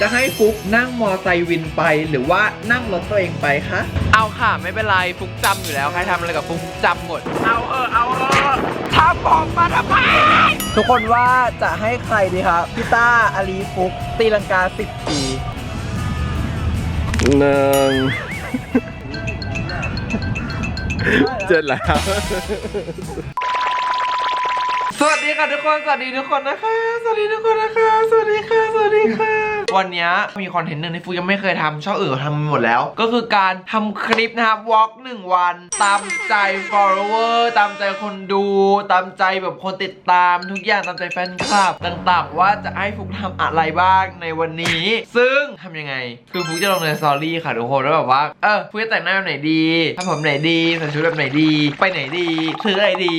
จะให้ฟุกนั่งมอไซค์วินไป หรือว่านั่งรถตัวเองไปคะเอาค่ะ ไม่เป็นไรฟุกจำอยู่แล้วใครทำอะไรกับฟุกจำหมด เอาเออเอาเออทำผมมาทำไมทุกคนว่าจะให้ใครดีครับพี่ต้าอาลีฟุกตีลังกา10ปีหนึ่งเจ็ดแล้ว สวัสดีค่ะทุกคน สวัสดีทุกคนนะคะ สวัสดีทุกคนนะคะ สวัสดีค่ะ สวัสดีค่ะ วันนี้มีคอนเทนต์หนึ่งที่ฟุกยังไม่เคยทำช่องอื่นทำมหมดแล้ว ก็คือการทำคลิปนะครับวอล์กหนึ่งวัน ตามใจ follower ตามใจคนดู ตามใจแบบคนติดตามทุกอย่างตามใจแฟนคลับต่างๆ ว่าจะให้ฟุกทำอะไรบ้างในวันนี้ ซึ่งทำยังไง คือฟุกจะลงในสตอรี่ค่ะทุกคนแล้วแบบว่า เออฟุกจะแต่งหน้าแบบไหนดีทำผมไหนดีใส่ชุดแบบไหนดี ไปไหนดีซื้ออะไรดี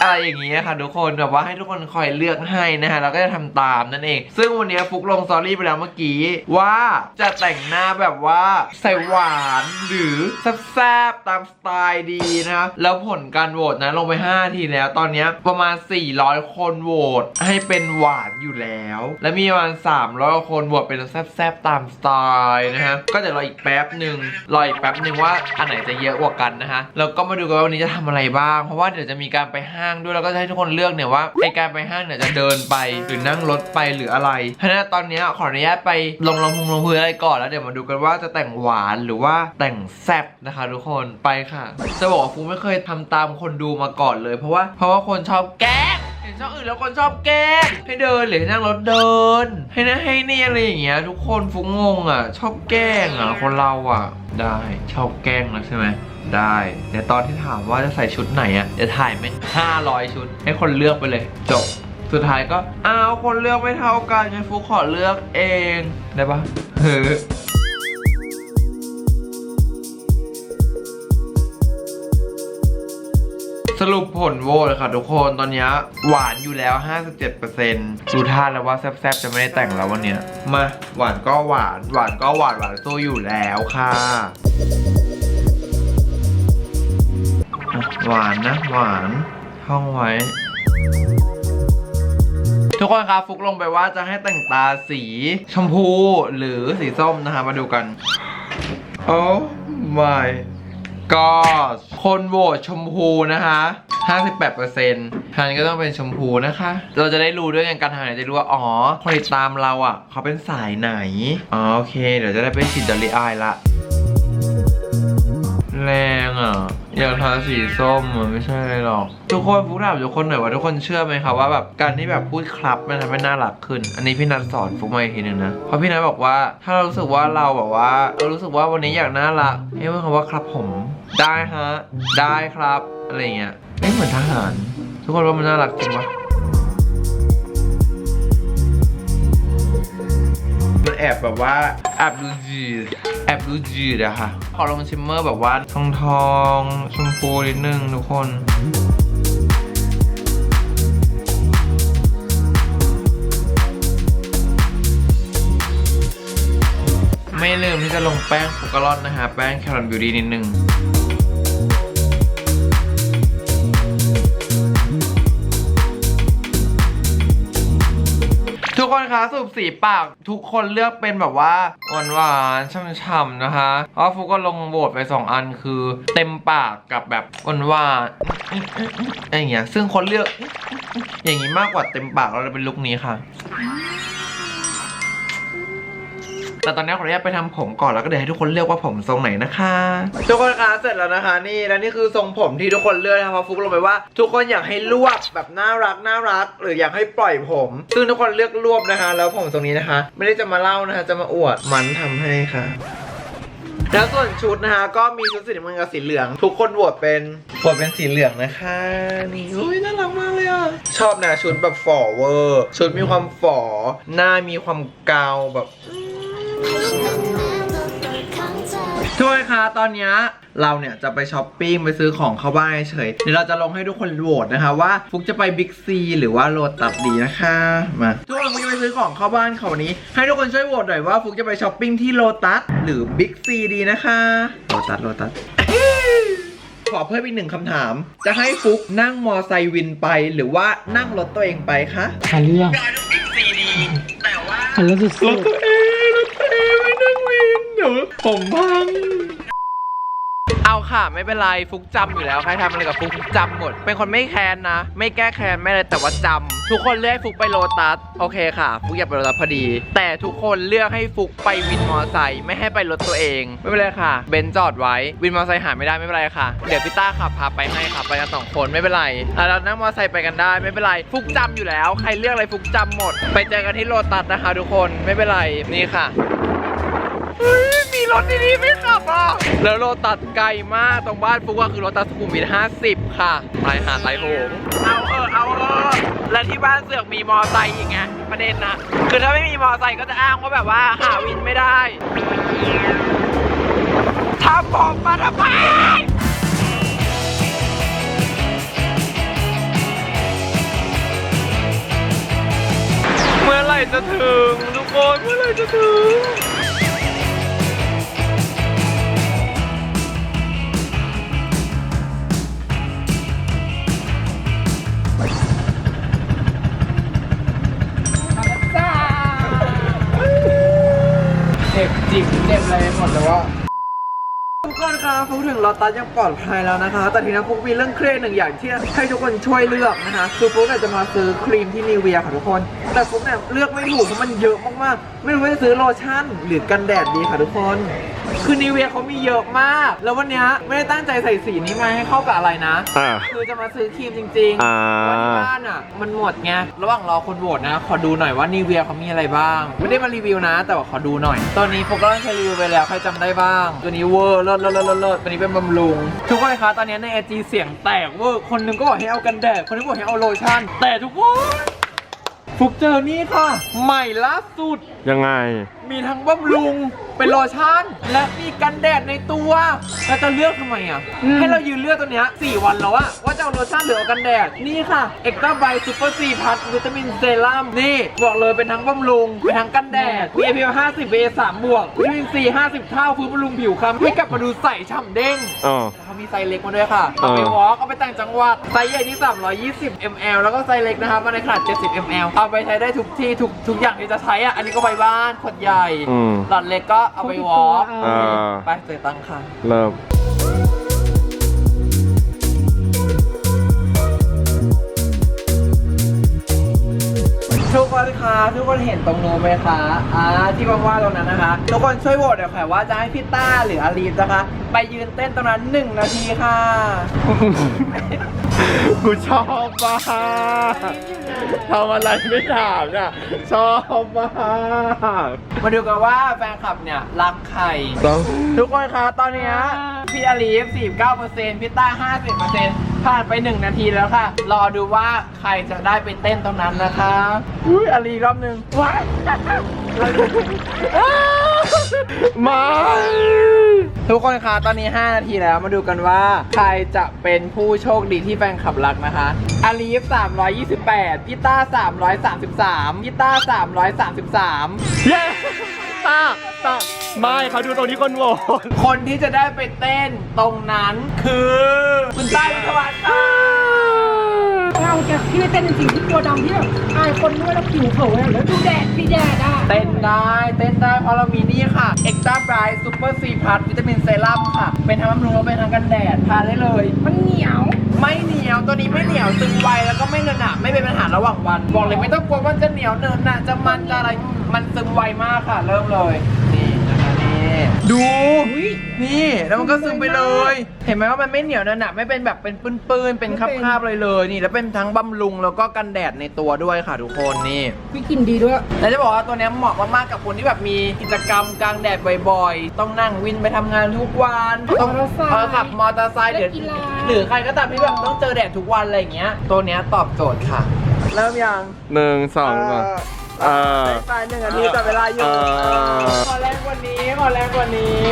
อะไรอย่างเงี้ยค่ะทุกคนแบบว่าให้ทุกคนคอยเลือกให้นะฮะเราก็จะทำตามนั่นเอง ซึ่งวันนี้ฟุกลงสตอรี่ไปแล้วเมื่อกี้ว่าจะแต่งหน้าแบบว่าใส่หวานหรือแซ่บๆตามสไตล์ดีนะคะแล้วผลการโหวตนะลงไป 5 ทีแล้ว ตอนนี้ประมาณ 400 คนโหวตให้เป็นหวานอยู่แล้ว และมีประมาณ 300 คนโหวตเป็นแซ่บๆตามสไตล์นะฮะก็จะรออีกแป๊บหนึ่งรออีกแป๊บหนึ่งว่าอันไหนจะเยอะกว่ากันนะฮะแล้วก็มาดูกันว่าวันนี้จะทำอะไรบ้าง เพราะว่าเดี๋ยวจะมีการไปห้างด้วยแล้วก็จะให้ทุกคนเลือกเนี่ยว่าไอการไปห้างเนี่ยจะเดินไปหรือนั่งรถไปหรืออะไรเพราะฉะนั้นตอนนี้ขออนุญาตไปลงลงพุงลงพื้นอะไรก่อนแล้วเดี๋ยวมาดูกันว่าจะแต่งหวานหรือว่าแต่งแซ่บนะคะ ทุกคนไปค่ะ จะบอกว่าฟูไม่เคยทำตามคนดูมาก่อนเลย เพราะว่าเพราะว่าคนชอบแกล้งเห็นช่องอื่นแล้วคนชอบแกล้งให้เดินหรือนั่งรถเดิน ให้นั่นให้นี่อะไรอย่างเงี้ยทุกคนฟุกงงอะ ชอบแกล้งอะคนเราอะ ได้ชอบแกล้งนะใช่ไหมได้เดี๋ยวตอนที่ถามว่าจะใส่ชุดไหนอะเดี๋ยวถ่ายแม่ง500 ชุด ให้คนเลือกไปเลยจบ สุดท้ายก็อ้าวคนเลือกไม่เท่ากันไงฟุกขอเลือกเองได้ปะเฮ้อสรุปผลโหวตเลยค่ะทุกคนตอนนี้หวานอยู่แล้ว 57%ดูท่าแล้วว่าแซ่บๆ จะไม่ได้แต่งแล้ววันเนี้ยมาหวานก็หวาน หวานก็หวานหวานสู้อยู่แล้วค่ะ หวานนะหวานท่องไว้ ทุกคนครับฟุกลงไปว่าจะให้แต่งตาสีชมพูหรือสีส้มนะคะมาดูกัน โอ้ my god คนโหวตชมพูนะคะ58%ทันก็ต้องเป็นชมพูนะคะ เราจะได้รู้ด้วยกันการทำไหนจะรู้ว่า อ๋อ คนติดตามเราอะ เขาเป็นสายไหน อ๋อ โอเค เดี๋ยวจะได้ไปฉีดดอลลี่อายละ แรงอะ อยากทาสีส้มอะไม่ใช่หรอก ทุกคนฟุกถามทุกคนหน่อยว่าทุกคนเชื่อไหมคะว่าแบบการที่แบบพูดครับมันทำให้น่ารักขึ้น อันนี้พี่นัทสอนฟุกมาอีกทีหนึ่งนะเพราะพี่นัทบอกว่าถ้าเรารู้สึกว่าเราแบบว่าเรารู้สึกว่าวันนี้อยากน่ารักให้พูดคำว่าครับผม ได้ฮะ ได้ครับอะไรเงี้ยไม่เหมือนทหาร ทุกคนว่ามันน่ารักจริงปะ แอบแบบว่าแอบดูจีดแอบดูจีดอะค่ะขอลงชิมเมอร์แบบว่าทองทองชมพูนิดนึงทุกคนไม่ลืมที่จะลงแป้งโฟกลอนนะฮะแป้งแครอทบิวตี้นิดนึง คะสูบสีปากทุกคนเลือกเป็นแบบว่าหวานหวานช่ำๆนะคะเพราะฟุกก็ลงโหวตไป 2 อันคือเต็มปากกับแบบหวานหวานอะไรอย่างเงี้ยซึ่งคนเลือก อย่างนี้มากกว่าเต็มปากเราเลยเป็นลุคนี้ค่ะ แต่ตอนนี้ขออนุญาตไปทำผมก่อนแล้วก็เดี๋ยวให้ทุกคนเลือกว่าผมทรงไหนนะคะ ทุกคนคะเสร็จแล้วนะคะ นี่และนี่คือทรงผมที่ทุกคนเลือกนะคะเพราะฟุกลงไปว่า ทุกคนอยากให้รวบแบบน่ารักน่ารัก หรืออยากให้ปล่อยผม ซึ่งทุกคนเลือกรวบนะคะ แล้วผมทรงนี้นะคะ ไม่ได้จะมาเล่านะคะ จะมาอวดมันทำให้ค่ะแล้วส่วนชุดนะคะก็มีชุดสีน้ำเงินกับสีเหลือง ทุกคนโหวตเป็นโหวตเป็นสีเหลืองนะคะนี่อุ้ยน่ารักมากเลยอะชอบนะชุดแบบฝ่อเวอร์ชุดมีความฝ่อหน้ามีความเกาแบบ ทุกคนคะตอนเนี้ยเราเนี่ยจะไปช้อปปิ้งไปซื้อของเข้าบ้านเฉยเดี๋ยวเราจะลงให้ทุกคนโหวตนะคะว่าฟุกจะไปบิ๊กซีหรือว่าโลตัสดีนะคะมาทุกคนฟุกจะไปซื้อของเข้าบ้านเขาวันนี้ ให้ทุกคนช่วยโหวตหน่อยว่าฟุกจะไปช้อปปิ้งที่โลตัสหรือบิ๊กซีดีนะคะโลตัสโลตัสขอเพิ่มอีกหนึ่งคำถาม จะให้ฟุกนั่งมอไซค์วินไปหรือว่านั่งรถตัวเองไปคะหาเรื่องบิ๊กซีดีแต่ว่าหาเรื่องสุดรถตัวเองรถ ผมพัง เอาค่ะ ไม่เป็นไรฟุกจำอยู่แล้ว ใครทำอะไรกับฟุกฟุกจำหมด เป็นคนไม่แค้นนะ ไม่แก้แค้นไม่อะไรแต่ว่าจำทุกคนเลือกให้ฟุกไปโลตัส โอเคค่ะ ฟุกอยากไปโลตัสพอดี แต่ทุกคนเลือกให้ฟุกไปวินมอไซค์ไม่ให้ไปรถตัวเอง ไม่เป็นไรค่ะ เบนซ์จอดไว้ วินมอไซค์หาไม่ได้ไม่เป็นไรค่ะ เดี๋ยวพี่ต้าขับพาไปให้ค่ะ ไปกันสองคนไม่เป็นไรอะเรานั่งมอไซค์ไปกันได้ไม่เป็นไร ฟุกจำอยู่แล้ว ใครเลือกอะไรฟุกจำหมด ไปเจอกันที่โลตัสนะคะ ทุกคน ไม่เป็นไร นี่ค่ะ มีรถดีๆไม่ขับอะ แล้วโลตัสไกลมากตรงบ้านฟุกว่าคือโลตัสสุขุมวิท50 ค่ะไปหาไตโหงเอาเออเอาเออและที่บ้านเสือกมีมอไซค์อีกไงประเด็นนะคือถ้าไม่มีมอไซค์ก็จะอ้างว่าแบบว่าหาวินไม่ได้ทำผมมาทำไม คนคะฟุกถึงลอตตัสยังปลอดภัยแล้วนะคะ แต่ทีนี้ฟุกมีเรื่องเครียดหนึ่งอย่างที่ให้ทุกคนช่วยเลือกนะคะ คือฟุกเนี่ยจะมาซื้อครีมที่นิเวียค่ะทุกคน แต่ฟุกเนี่ยเลือกไม่ถูกเพราะมันเยอะมากๆ ไม่รู้ว่าจะซื้อโลชั่นหรือกันแดดดีค่ะทุกคน คือนิเวียเขามีเยอะมาก แล้ววันเนี้ยไม่ได้ตั้งใจใส่สีนี้มาให้เข้ากับอะไรนะ อ่า คือจะมาซื้อครีมจริงๆอ่าเพราะว่าที่บ้านอะ มันหมดไง ระหว่างรอคนโหวตนะ ขอดูหน่อยว่านีเวียเขามีอะไรบ้าง ไม่ได้มารีวิวนะ แต่ว่าขอดูหน่อย ตอนนี้โฟกัสใช้รีวิวไปแล้วใครจำได้บ้าง ตัวนี้เวอร์เลิศเลิศเลิศเลิศเลิศตันนี้เป็นบำรุง ทุกคนคะตอนนี้ในไอจีเสียงแตกเวอร์คนหนึงก็บอกให้เอากันแดดคนนึงบอกให้เอาโลชั่น แต่ทุกคนฟุกเจอนี่ค่ะ ใหม่ล่าสุด ยังไง มีทั้งบำรุงเป็นโลชั่น และมีกันแดดในตัวแล้วจะเลือกทำไมอะ ให้เรายืนเลือกตัวเนี้ย4วันแล้วอะว่าจะเอาโลชั่นหรือเอากันแดด นี่ค่ะเอ็กซ์ตร้าไบซูเปอร์ซีพัทวิตามินเซรั่มนี่ บอกเลยเป็นทั้งบำรุง เป็นทั้งกันแดด PA 50 PA 3บวกวิตามินซี50 เท่าฟื้นบำรุงผิวคล้ำให้กลับมาดูใสฉ่ำเด้ง อ๋อ เขามีไซส์เล็กมาด้วยค่ะเอาไปเออวอล์กเอาไปต่างจังหวัด ไซส์ใหญ่ที่ 320 ml แล้วก็ไซส์เล็กนะครับมาในขนาด 70 ml เอาไปใช้ได้ทุกที่ทุกทุกอย่างที่จะใช้อะ อันนี้ก็ไปบ้านขวดใหญ่อืม หลอดเล็กก็เอาไปวอล์กอ่าไปเจอตังค่ะ เริ่ม ทุกคนคะทุกคนเห็นตรงนู้นไหมคะอ่าที่ว่างๆตรงนั้นนะคะ ทุกคนช่วยโหวตหน่อยค่ะว่าจะให้พี่ต้าหรืออาลีฟนะคะ ไปยืนเต้นตรงนั้น1นาทีค่ะ กูชอบมากทำอะไรไม่ถามอะ ชอบมากมาดูกันว่าแฟนคลับเนี่ย รักใคร ต้องทุกคนคะตอนเนี้ยพี่อาลีฟ49%พี่ต้า 50%ผ่านไป 1 นาทีแล้วค่ะ รอดูว่าใครจะได้ไปเต้นตรงนั้นนะคะอุ้ยอาลีรอบหนึ่งว้ายไม่ ทุกคนคะตอนนี้ 5 นาทีแล้วมาดูกันว่าใครจะเป็นผู้โชคดีที่แฟนคลับรักนะคะอาลีฟ 328พี่ต้า 333พี่ต้า 333 เย้ตาตาไม่เขาดูตรงที่คนโหวตคนที่จะได้ไปเต้นตรงนั้นคือ คุณต้าวิทยาวัฒน์ค่ะ เราแกที่ไม่เต้นจริงๆที่ตัวดำที่แบบอายคนด้วยแล้วผิวเผยแล้วดูแดดพี่แดดอะเต้นได้เต้นได้เพราะเรามีนี่ค่ะ Extra Bright Super C Plus วิตามินเซรั่มค่ะ เป็นทั้งบำรุงและเป็นทั้งกันแดดทานได้เลย มันเหนียว ไม่เหนียวตัวนี้ไม่เหนียวซึมไวแล้วก็ไม่เนอะหนะไม่เป็นปัญหาระหว่างวัน บอกเลยไม่ต้องกลัวว่าจะเหนียวเนินหนะจะมันจะอะไรมันซึมไวมากค่ะ เริ่มเลยนี่นะคะนี่ ดู นี่แล้วมันก็ซึมไปเลย เห็นไหมว่ามันไม่เหนียวเนอะหนะไม่เป็นแบบเป็นปื้นๆเป็นคราบๆเลยเลยนี่แล้วเป็นทั้งบำรุงแล้วก็กันแดดในตัวด้วยค่ะทุกคนนี่ พี่กินดีด้วย แล้วจะบอกว่าตัวเนี้ยเหมาะมากๆกับคนที่แบบมีกิจกรรมกลางแดดบ่อยๆ ต้องนั่งวินไปทำงานทุกวันต้องมอเตอร์ไซค์เออขับมอเตอร์ไซค์หรือเล่นกีฬา หรือใครก็ตามที่แบบต้องเจอแดดทุกวันอะไรอย่างเงี้ย ตัวเนี้ยตอบโจทย์ค่ะ เริ่มยังหนึ่งสองก่อน เออ ไปหนึ่งนาทีแต่เวลาอยู่เออเออ ขอแรงกว่านี้ขอแรงกว่านี้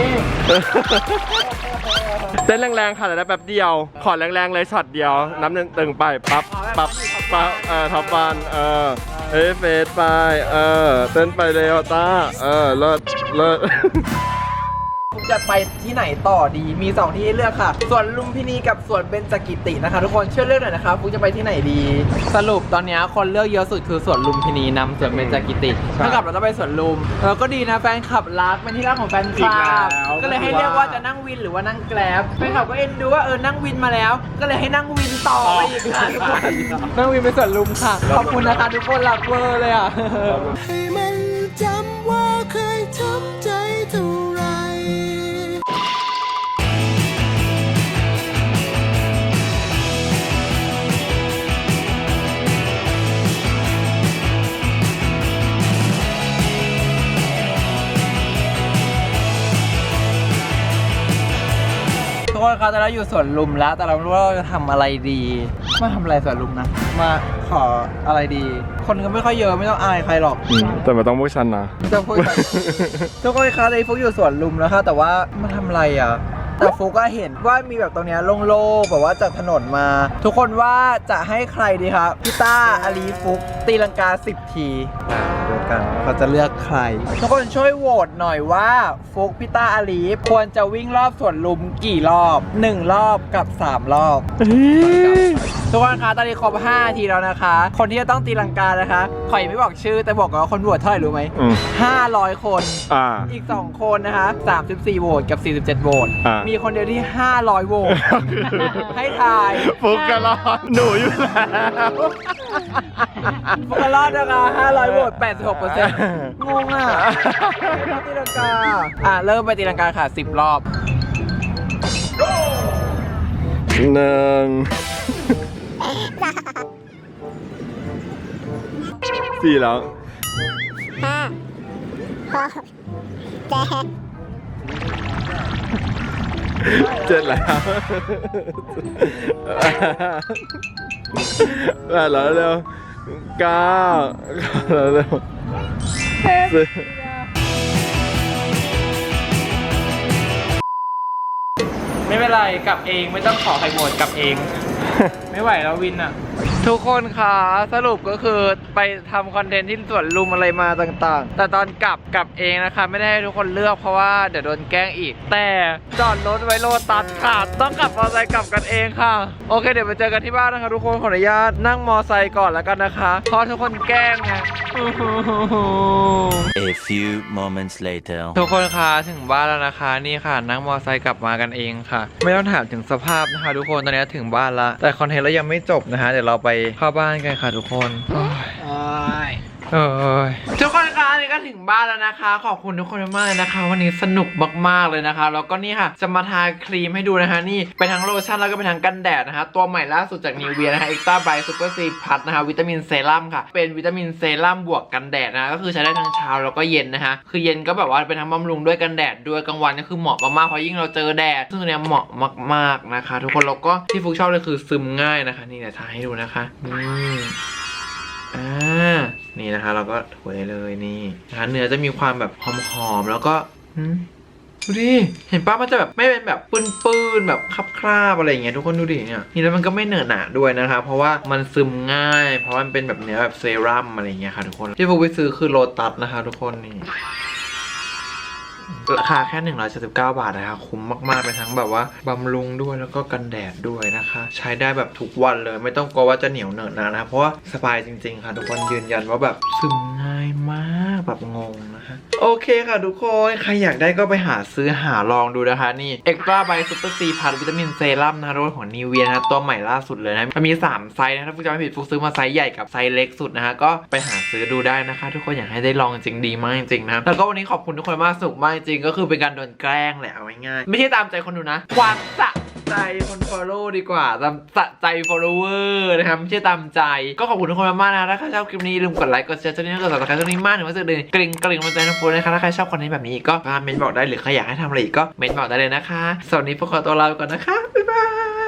เต้นแรงๆค่ะแต่ได้แป๊บเดียว ขอแรงๆเลยช็อตเดียวนับหนึ่งตึงไป ปั๊บปั๊บปั๊บเออท็อปฟันเออเฮ้ยเฟสไป เออ เต้นไปเร็วต้า เออ เลิศเลิศฟุก จะไปที่ไหนต่อดี มีสองที่ให้เลือกค่ะ ส่วนลุมพินีกับส่วนเบญจกิตินะคะ ทุกคนช่วยเลือกหน่อยนะคะฟุกจะไปที่ไหนดี สรุปตอนนี้คนเลือกเยอะสุดคือส่วนลุมพินีนำส่วนเบญจกิติเท่ากับเราต้องไปส่วนลุมแล้วก็ดีนะแฟนคลับรักเป็นที่รักของแฟนคลับก็เลยให้เลือกว่าจะนั่งวินหรือว่านั่งแกร็บแฟนคลับก็เอ็นดูว่าเออนั่งวินมาแล้ว ก็เลยให้นั่งวินต่อไปอีกค่ะทุกคนนั่งวินไปส่วนลุมค่ะขอบคุณนะคะทุกคนรักเวอร์เลยอะ ให้มันจำว่าเคยทำใจเท่าไรทุก คนครับตอนนี้อยู่สวนลุมแล้ว แต่เราไม่รู้ว่าเราจะทำอะไรดีมาทำอะไรสวนลุมนะ มาขออะไรดี คนก็ไม่ค่อยเยอะไม่ต้องอายใครหรอก อืมแต่มันต้องพวกฉันนะ จะพูดแบบ ทุกคนครับตอนนี้ฟุกอยู่สวนลุมแล้วค่ะแต่ว่ามาทำอะไรอะ แต่ฟุกก็เห็นว่ามีแบบตรงเนี้ยโล่งๆแบบว่าจากถนนมา ทุกคนว่าจะให้ใครดีครับพี่ต้าอาลีฟุกตีลังกา 10 ทีอ่าดูกันว่าเขาจะเลือกใคร ทุกคนช่วยโหวตหน่อยว่าฟุกพี่ต้าอาลีฟควรจะวิ่งรอบสวนลุมกี่รอบ 1 รอบกับ 3 รอบ ทุกคนคะตอนนี้ครบ5ทีแล้วนะคะ คนที่จะต้องตีลังกานะคะขอยังไม่บอกชื่อแต่บอกก่อนว่าคนโหวตเท่าไหร่รู้ไหมอืม500คน อ่า อีก 2 คนนะคะ34โหวตกับ 47โหวตอ่ามี มีคนเดียวที่ 500โหวตให้ทายฟุกกะรอดหนูอยู่แล้วฟุกรอดนะคะ500โหวต86เปอร์เซ็นต์งงอะไม่ตีลังกาอะ เริ่มไปตีลังกาค่ะ 10 รอบหนึ่ง สี่แล้วห้าหกเจ็ดเจ็ดแล้วแปดแล้วเร็วเก้าแล้วเร็วสิบไม่เป็นไรกลับเองไม่ต้องขอใครโหวตกลับเอง ไม่ไหวแล้ววินอะ ทุกคนคะสรุปก็คือไปทำคอนเทนต์ที่สวนลุมอะไรมาต่างๆ แต่ตอนกลับกลับเองนะคะ ไม่ได้ให้ทุกคนเลือกเพราะว่าเดี๋ยวโดนแกล้งอีก แต่จอดรถไว้โลตัสค่ะ ต้องกลับมอเตอร์ไซค์กลับกันเองค่ะ โอเคเดี๋ยวไปเจอกันที่บ้านนะคะ ทุกคนขออนุญาตนั่งมอเตอร์ไซค์ก่อนแล้วกันนะคะเพราะทุกคนแกล้งไง A few moments later. ทุกคนคะถึงบ้านแล้วนะคะ นี่ค่ะ นั่งมอเตอร์ไซค์กลับมากันเองค่ะ ไม่ต้องถามถึงสภาพนะคะ ทุกคนตอนนี้ถึงบ้านละแต่คอนเทนต์เรายังไม่จบนะคะ เดี๋ยวเราไปเข้าบ้านกันค่ะทุกคน โอ้ยเอทุกคนคะอันนี้ก็ถึงบ้านแล้วนะคะ ขอบคุณทุกคนมากเลยนะคะ วันนี้สนุกมากๆเลยนะคะ แล้วก็นี่ค่ะ จะมาทาครีมให้ดูนะคะ นี่เป็นทั้งโลชั่นแล้วก็เป็นทั้งกันแดดนะคะ ตัวใหม่ล่าสุดจากนิวเวียนะคะเอ็กซ์ต้าไบซูเปอร์ซีพัทนะคะ วิตามินเซรั่มค่ะ เป็นวิตามินเซรั่มบวกกันแดดนะคะก็คือใช้ได้ทั้งเช้าแล้วก็เย็นนะคะ คือเย็นก็แบบว่าเป็นทั้งบำรุงด้วยกันแดดด้วยกลางวันก็คือเหมาะมากๆ เพราะยิ่งเราเจอแดด ซึ่งตัวนี้เหมาะมากๆนะคะ ทุกคน แล้วก็ที่ฟุกชอบเลยคือซึมง่ายนะคะ นี่เดี๋ยวทาให้ดูนะคะนี่ อ่านี่นะคะ เราก็ถูได้เลยนี่นะคะเนื้อจะมีความแบบหอมๆแล้วก็อืมดูดิ เห็นป้ามันจะแบบไม่เป็นแบบปื้นๆแบบคราบๆอะไรอย่างเงี้ยทุกคนดูดิเนี่ย นี่แล้วมันก็ไม่เหนอะหนะด้วยนะคะ เพราะว่ามันซึมง่าย เพราะมันเป็นแบบเนื้อแบบเซรั่มอะไรอย่างเงี้ยค่ะทุกคน ที่ผมไปซื้อคือโลตัสนะคะ ทุกคนนี่ ราคาแค่ 179 บาทนะคะคุ้มมากๆเป็นทั้งแบบว่าบำรุงด้วยแล้วก็กันแดดด้วยนะคะ ใช้ได้แบบทุกวันเลย ไม่ต้องกลัวว่าจะเหนียวเหนอะหนะนะคะเพราะว่าสบายจริงๆค่ะทุกคนยืนยันว่าแบบซึมายมากแบบงงนะคะโอเคค่ะทุกคน ใครอยากได้ก็ไปหาซื้อหาลองดูนะคะ นี่เอ็กซ์ตร้าไบซูเปอร์ซีพัทวิตามินเซรั่มนะคะรสของนิเวียนะคะตัวใหม่ล่าสุดเลยนะ มันมี 3 ไซส์นะ ถ้าฟุกจำไม่ผิดฟุกซื้อมาไซส์ใหญ่กับไซส์เล็กสุดนะคะ ก็ไปหาซื้อดูได้นะคะ ทุกคนอยากให้ได้ลองจริงดีมากจริงๆนะแล้วก็วันนี้ขอบคุณทุกคนมากสนุกมากจริงก็คือเป็นการโดนแกล้งแหละเอาง่ายๆไม่ใช่ตามใจคนดูนะ ความสะ ใจคน follow ดีกว่าตามสะใจ follower นะครับไม่ใช่ตามใจ ก็ขอบคุณทุกคนมากๆนะถ้าใครชอบคลิปนี้ลืมกดไลค์กดแชร์ช่องนี้กดติดตามช่องนี้มากถึงว่าจะเดินกริ่งกริ่งมาใจทุกคนนะคะถ้าใครชอบคอนเทนต์แบบนี้ก็เมนต์บอกได้หรือใครอยากให้ทำอะไรอีกก็เมนต์บอกได้เลยนะคะสวัสดีพวกขอตัวลาไปก่อนนะคะบ๊ายบาย